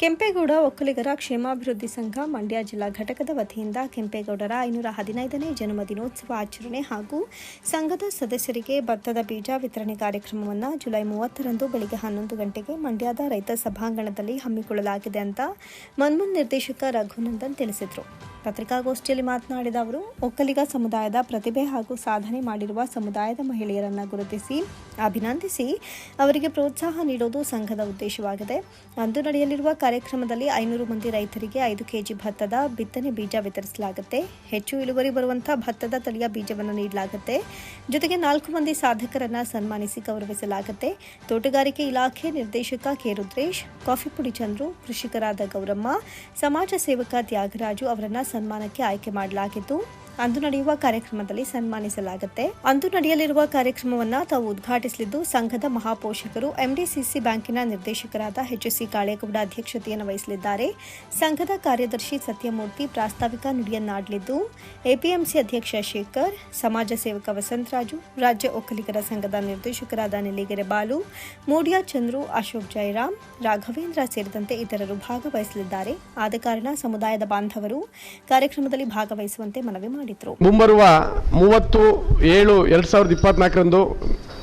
ಕೆಂಪೇಗೌಡ ಒಕ್ಕಲಿಗರ ಕ್ಷೇಮಾಭಿವೃದ್ಧಿ ಸಂಘ ಮಂಡ್ಯ ಜಿಲ್ಲಾ ಘಟಕದ ವತಿಯಿಂದ ಕೆಂಪೇಗೌಡರ ಐನೂರ ಹದಿನೈದನೇ ಜನ್ಮ ದಿನೋತ್ಸವ ಆಚರಣೆ ಹಾಗೂ ಸಂಘದ ಸದಸ್ಯರಿಗೆ ಭತ್ತದ ಬೀಜ ವಿತರಣೆ ಕಾರ್ಯಕ್ರಮವನ್ನು ಜುಲೈ ಮೂವತ್ತರಂದು ಬೆಳಗ್ಗೆ ಹನ್ನೊಂದು ಗಂಟೆಗೆ ಮಂಡ್ಯದ ರೈತ ಸಭಾಂಗಣದಲ್ಲಿ ಹಮ್ಮಿಕೊಳ್ಳಲಾಗಿದೆ ಅಂತ ಮನ್ಮನ್ ನಿರ್ದೇಶಕ ರಘುನಂದನ್ ತಿಳಿಸಿದರು. ಪತ್ರಿಕಾಗೋಷ್ಠಿಯಲ್ಲಿ ಮಾತನಾಡಿದ ಅವರು, ಒಕ್ಕಲಿಗ ಸಮುದಾಯದ ಪ್ರತಿಭೆ ಹಾಗೂ ಸಾಧನೆ ಮಾಡಿರುವ ಸಮುದಾಯದ ಮಹಿಳೆಯರನ್ನು ಗುರುತಿಸಿ, ಅಭಿನಂದಿಸಿ ಅವರಿಗೆ ಪ್ರೋತ್ಸಾಹ ನೀಡುವುದು ಸಂಘದ ಉದ್ದೇಶವಾಗಿದೆ. ಅಂದು ನಡೆಯಲಿರುವ ಕಾರ್ಯಕ್ರಮದಲ್ಲಿ ಐನೂರು ಮಂದಿ ರೈತರಿಗೆ ಐದು ಕೆಜಿ ಭತ್ತದ ಬಿತ್ತನೆ ಬೀಜ ವಿತರಿಸಲಾಗುತ್ತೆ. ಹೆಚ್ಚು ಇಳುವರಿ ಬರುವಂತಹ ಭತ್ತದ ತಳಿಯ ಬೀಜವನ್ನು ನೀಡಲಾಗುತ್ತೆ. ಜೊತೆಗೆ ನಾಲ್ಕು ಮಂದಿ ಸಾಧಕರನ್ನ ಸನ್ಮಾನಿಸಿ ಗೌರವಿಸಲಾಗುತ್ತೆ. ತೋಟಗಾರಿಕೆ ಇಲಾಖೆ ನಿರ್ದೇಶಕ ಕೆ. ರುದ್ರೇಶ್, ಕಾಫಿ ಪುಡಿ ಚಂದ್ರು, ಕೃಷಿಕರಾದ ಗೌರಮ್ಮ, ಸಮಾಜ ಸೇವಕ ತ್ಯಾಗರಾಜು ಅವರನ್ನ ಸನ್ಮಾನಕ್ಕೆ ಆಯ್ಕೆ ಮಾಡಲಾಗಿದ್ದು ಅಂದು ನಡೆಯುವ ಕಾರ್ಯಕ್ರಮದಲ್ಲಿ ಸನ್ಮಾನಿಸಲಾಗುತ್ತೆ. ಅಂದು ನಡೆಯಲಿರುವ ಕಾರ್ಯಕ್ರಮವನ್ನ ತಾವು ಉದ್ಘಾಟಿಸಲಿದ್ದು, ಸಂಘದ ಮಹಾಪೋಷಕರು ಎಂಡಿಸಿಸಿ ಬ್ಯಾಂಕಿನ ನಿರ್ದೇಶಕರಾದ ಎಚ್ಎಸ್ಸಿ ಕಾಳೇಗೌಡ ಅಧ್ಯಕ್ಷತೆಯನ್ನು ವಹಿಸಲಿದ್ದಾರೆ. ಸಂಘದ ಕಾರ್ಯದರ್ಶಿ ಸತ್ಯಮೂರ್ತಿ ಪ್ರಾಸ್ತಾವಿಕ ನುಡಿಯನ್ನಾಡಲಿದ್ದು ಎಪಿಎಂಸಿ ಅಧ್ಯಕ್ಷ ಶೇಖರ್, ಸಮಾಜ ಸೇವಕ ವಸಂತರಾಜು, ರಾಜ್ಯ ಒಕ್ಕಲಿಗರ ಸಂಘದ ನಿರ್ದೇಶಕರಾದ ನೆಲ್ಲಿಗೆರೆ ಬಾಲು, ಮೂಡಿಯಾ ಚಂದ್ರು ಅಶೋಕ್ ಜಯರಾಮ್ ರಾಘವೇಂದ್ರ ಸೇರಿದಂತೆ ಇತರರು ಭಾಗವಹಿಸಲಿದ್ದಾರೆ. ಆದ ಕಾರಣ ಸಮುದಾಯದ ಬಾಂಧವರು ಕಾರ್ಯಕ್ರಮದಲ್ಲಿ ಭಾಗವಹಿಸುವಂತೆ ಮನವಿ ಮಾಡಿದರು. ಮುಂಬರುವ ಮೂವತ್ತು ಏಳು ಎರಡು ಸಾವಿರದ ಇಪ್ಪತ್ನಾಲ್ಕರಂದು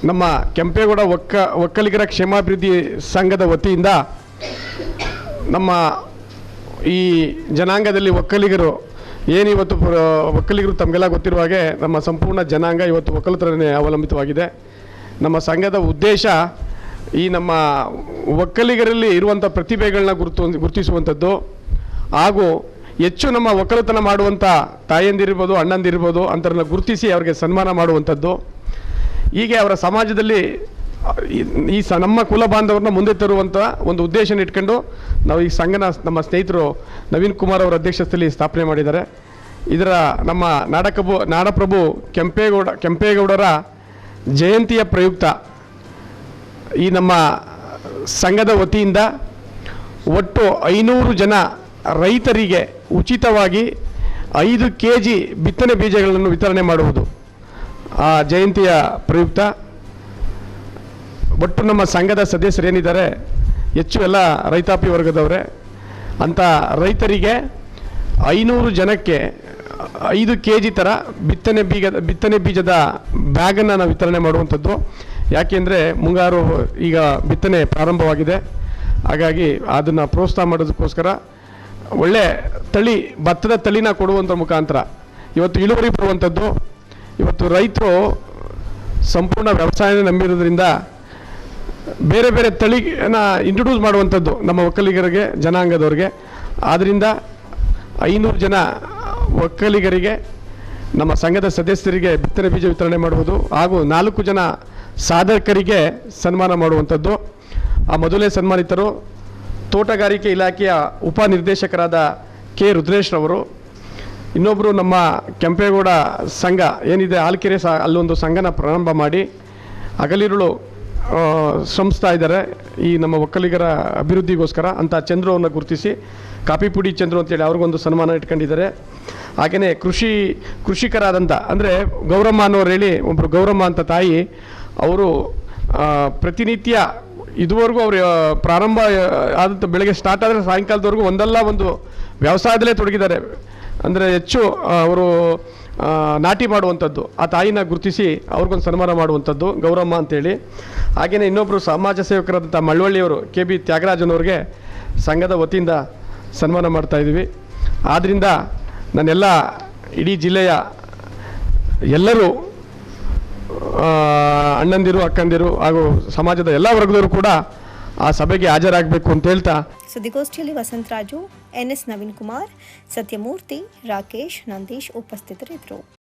ನಮ್ಮ ಕೆಂಪೇಗೌಡ ಒಕ್ಕ ಒಕ್ಕಲಿಗರ ಕ್ಷೇಮಾಭಿವೃದ್ಧಿ ಸಂಘದ ವತಿಯಿಂದ ನಮ್ಮ ಈ ಜನಾಂಗದಲ್ಲಿ ಒಕ್ಕಲಿಗರು ಏನಿವತ್ತು ಇವತ್ತು ಒಕ್ಕಲಿಗರು ತಮಗೆಲ್ಲ ಗೊತ್ತಿರುವ ಹಾಗೆ ನಮ್ಮ ಸಂಪೂರ್ಣ ಜನಾಂಗ ಇವತ್ತು ಒಕ್ಕಲುತರನೇ ಅವಲಂಬಿತವಾಗಿದೆ. ನಮ್ಮ ಸಂಘದ ಉದ್ದೇಶ ಈ ನಮ್ಮ ಒಕ್ಕಲಿಗರಲ್ಲಿ ಇರುವಂಥ ಪ್ರತಿಭೆಗಳನ್ನ ಗುರುತು ಗುರುತಿಸುವಂಥದ್ದು ಹಾಗೂ ಹೆಚ್ಚು ನಮ್ಮ ಒಕ್ಕಲುತನ ಮಾಡುವಂಥ ತಾಯಂದಿರ್ಬೋದು ಅಣ್ಣಂದಿರ್ಬೋದು ಅಂಥವ್ರನ್ನ ಗುರುತಿಸಿ ಅವರಿಗೆ ಸನ್ಮಾನ ಮಾಡುವಂಥದ್ದು. ಹೀಗೆ ಅವರ ಸಮಾಜದಲ್ಲಿ ಈ- ಈ ಸ, ನಮ್ಮ ಕುಲ ಬಾಂಧವರನ್ನ ಮುಂದೆ ತರುವಂಥ ಒಂದು ಉದ್ದೇಶನ ಇಟ್ಕೊಂಡು ನಾವು ಈ ಸಂಘನ ನಮ್ಮ ಸ್ನೇಹಿತರು ನವೀನ್ ಕುಮಾರ್ ಅವರ ಅಧ್ಯಕ್ಷತೆಯಲ್ಲಿ ಸ್ಥಾಪನೆ ಮಾಡಿದ್ದಾರೆ. ಇದರ ನಮ್ಮ ನಾಡಕಬು, ನಾಡಪ್ರಭು ಕೆಂಪೇಗೌಡ, ಕೆಂಪೇಗೌಡರ ಜಯಂತಿಯ ಪ್ರಯುಕ್ತ ಈ ನಮ್ಮ ಸಂಘದ ವತಿಯಿಂದ ಒಟ್ಟು ಐನೂರು ಜನ ರೈತರಿಗೆ ಉಚಿತವಾಗಿ ಐದು ಕೆ ಜಿ ಬಿತ್ತನೆ ಬೀಜಗಳನ್ನು ವಿತರಣೆ ಮಾಡುವುದು. ಆ ಜಯಂತಿಯ ಪ್ರಯುಕ್ತ. ಒಟ್ಟು ನಮ್ಮ ಸಂಘದ ಸದಸ್ಯರೇನಿದ್ದಾರೆ ಹೆಚ್ಚು ಎಲ್ಲ ರೈತಾಪಿ ವರ್ಗದವರೇ ಅಂಥ ರೈತರಿಗೆ ಐನೂರು ಜನಕ್ಕೆ ಐದು ಕೆ ಜಿ ಥರ ಬಿತ್ತನೆ ಬೀಗ ಬಿತ್ತನೆ ಬೀಜದ ಬ್ಯಾಗನ್ನು ನಾವು ವಿತರಣೆ ಮಾಡುವಂಥದ್ದು. ಯಾಕೆಂದರೆ ಮುಂಗಾರು ಈಗ ಬಿತ್ತನೆ ಪ್ರಾರಂಭವಾಗಿದೆ. ಹಾಗಾಗಿ ಅದನ್ನು ಪ್ರೋತ್ಸಾಹ ಮಾಡೋದಕ್ಕೋಸ್ಕರ ಒಳ್ಳೆ ತಳಿ, ಭತ್ತದ ತಳಿನ ಕೊಡುವಂಥ ಮುಖಾಂತರ. ಇವತ್ತು ಇಳುವರಿ ಬರುವಂಥದ್ದು ಇವತ್ತು ರೈತರು ಸಂಪೂರ್ಣ ವ್ಯವಸಾಯನ ನಂಬಿರೋದ್ರಿಂದ ಬೇರೆ ಬೇರೆ ತಳಿನ ಇಂಟ್ರೊಡ್ಯೂಸ್ ಮಾಡುವಂಥದ್ದು ನಮ್ಮ ಒಕ್ಕಲಿಗರಿಗೆ, ಜನಾಂಗದವ್ರಿಗೆ. ಆದ್ದರಿಂದ ಐನೂರು ಜನ ಒಕ್ಕಲಿಗರಿಗೆ, ನಮ್ಮ ಸಂಘದ ಸದಸ್ಯರಿಗೆ ಬಿತ್ತನೆ ಬೀಜ ವಿತರಣೆ ಮಾಡುವುದು ಹಾಗೂ ನಾಲ್ಕು ಜನ ಸಾಧಕರಿಗೆ ಸನ್ಮಾನ ಮಾಡುವಂಥದ್ದು ಆ ಮೊದಲೇ ಸನ್ಮಾನಿತರು ತೋಟಗಾರಿಕೆ ಇಲಾಖೆಯ ಉಪನಿರ್ದೇಶಕರಾದ ಕೆ ರುದ್ರೇಶ್ರವರು ಇನ್ನೊಬ್ಬರು ನಮ್ಮ ಕೆಂಪೇಗೌಡ ಸಂಘ, ಏನಿದೆ ಆಲ್ಕೆರೆ ಸಹ ಅಲ್ಲೊಂದು ಸಂಘನ ಪ್ರಾರಂಭ ಮಾಡಿ ಹಗಲಿರುಳು ಶ್ರಮಿಸ್ತಾ ಇದ್ದಾರೆ. ಈ ನಮ್ಮ ಒಕ್ಕಲಿಗರ ಅಭಿವೃದ್ಧಿಗೋಸ್ಕರ ಅಂತ ಚಂದ್ರವನ್ನು ಗುರುತಿಸಿ ಕಾಪಿ ಪುಡಿ ಚಂದ್ರು ಅಂತೇಳಿ ಅವ್ರಿಗೊಂದು ಸನ್ಮಾನ ಇಟ್ಕೊಂಡಿದ್ದಾರೆ. ಹಾಗೆಯೇ ಕೃಷಿ ಕೃಷಿಕರಾದಂಥ ಅಂದರೆ ಗೌರಮ್ಮ ಅನ್ನೋರು ಹೇಳಿ ಒಬ್ಬರು ಗೌರಮ್ಮ ಅಂತ ತಾಯಿ, ಅವರು ಪ್ರತಿನಿತ್ಯ ಇದುವರೆಗೂ ಅವರು ಪ್ರಾರಂಭ ಆದಂಥ ಬೆಳಗ್ಗೆ ಸ್ಟಾರ್ಟ್ ಆದರೆ ಸಾಯಂಕಾಲದವರೆಗೂ ಒಂದಲ್ಲ ಒಂದು ವ್ಯವಸಾಯದಲ್ಲೇ ತೊಡಗಿದ್ದಾರೆ. ಅಂದರೆ ಹೆಚ್ಚು ಅವರು ನಾಟಿ ಮಾಡುವಂಥದ್ದು. ಆ ತಾಯಿನ ಗುರುತಿಸಿ ಅವ್ರಿಗೊಂದು ಸನ್ಮಾನ ಮಾಡುವಂಥದ್ದು ಗೌರಮ್ಮ ಅಂತೇಳಿ. ಹಾಗೆಯೇ ಇನ್ನೊಬ್ಬರು ಸಮಾಜ ಸೇವಕರಾದಂಥ ಮಳವಳ್ಳಿಯವರು, ಕೆ ಬಿ ತ್ಯಾಗರಾಜನವ್ರಿಗೆ ಸಂಘದ ವತಿಯಿಂದ ಸನ್ಮಾನ ಮಾಡ್ತಾ ಇದ್ದೀವಿ. ಆದ್ದರಿಂದ ನನ್ನೆಲ್ಲ ಇಡೀ ಜಿಲ್ಲೆಯ ಎಲ್ಲರೂ ಅಣ್ಣಂದಿರು, ಅಕ್ಕಂದಿರು ಹಾಗೂ ಸಮಾಜದ ಎಲ್ಲ ವರ್ಗದವರು ಕೂಡ ಆ ಸಭೆಗೆ ಹಾಜರಾಗಬೇಕು ಅಂತ ಹೇಳ್ತಾ ಸುದ್ದಿಗೋಷ್ಠಿಯಲ್ಲಿ ವಸಂತರಾಜು ಎನ್ ಎಸ್ ನವೀನ್ ಕುಮಾರ್, ಸತ್ಯಮೂರ್ತಿ, ರಾಕೇಶ್, ನಂದೀಶ್ ಉಪಸ್ಥಿತರಿದ್ದರು.